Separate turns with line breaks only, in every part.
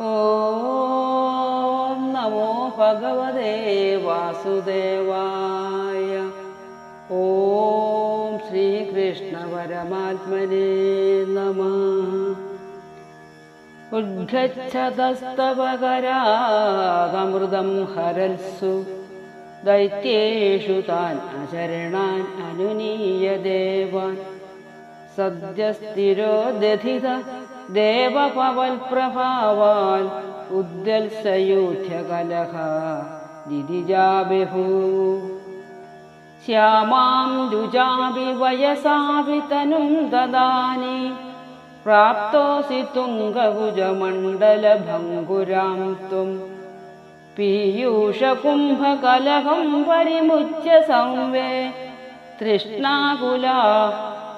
ॐ नमो भगवते वासुदेवाय। ॐ श्रीकृष्णपरमात्मने नमः। उद्गच्छतस्तवकरागमृतं हरल्सु दैत्येषु तान् अचरणान् अनुनीय देवान्। सद्यस्थिरो दधित देवपवल्प्रभावान् उद्यल्सयूथ्यकलः दिदिजाबिभू श्यामां दुजापि वयसापि तनुं ददानि प्राप्तोऽसि तुङ्गभुजमण्डलभङ्गुरां त्वं पीयूषकुम्भकलहं परिमुच्य संवे तृष्णाकुला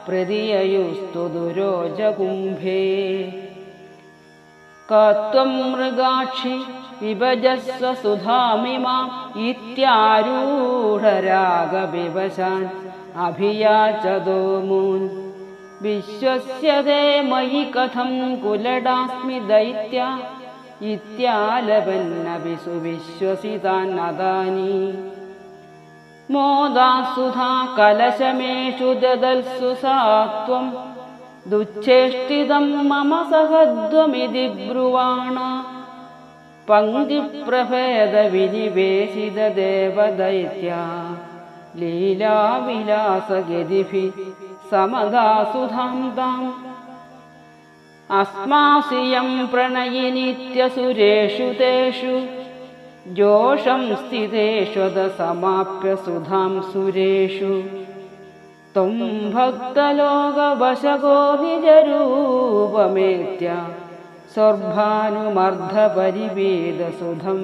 प्रतिययुस्तु दुरोजकुम्भे कत्वं मृगाक्षि विभजस्व सुधामिमा इत्यारूढरागविवशान् अभियाचदोमून् विश्वस्य ते मयि कथं कुलडास्मि दैत्या इत्यालपन्नपि सुविश्वसितान्नदानि मोदासुधा कलशमेषु ददल्सु सा त्वं दुच्छेष्टितं मम सहद्वमिति ब्रुवाण पङ्क्तिप्रभेदविनिवेशितदेवदैत्या लीलाविलासगतिभिः समदासुधां ताम् अस्मासियं प्रणयिनित्यसुरेषु तेषु जोषं स्थितेष्वदसमाप्य सुधां सुरेषु। त्वं भक्तलोकवशगो निजरूपमेत्य स्वर्भानुमर्धपरिवेदसुधं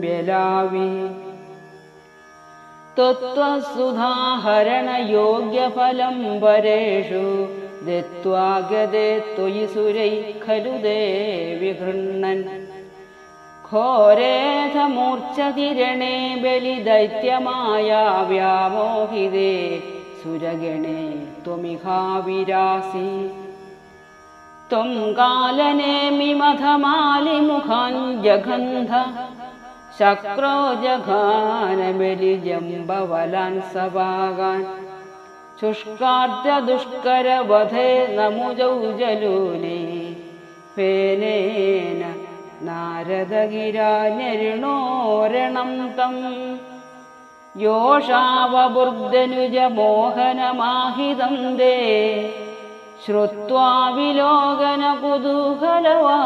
व्यलावि त्वत्त्वसुधाहरणयोग्यफलं वरेषु दत्त्वा गदे त्वयि सुरैः खलु देवि गृह्णन् घोरेधमूर्च्छतिरणे बलिदैत्यमाया व्यामोहिते सुरगणे शक्रो जघानबलिजम्बवलान् सभागान् शुष्कार्जदुष्करवधे नमुजौ जलूने फेनेन नारदगिरान्यरिणोरणं तं योषावबुर्दनुजमोहनमाहितं दे श्रुत्वा विलोकनकुतूहलवा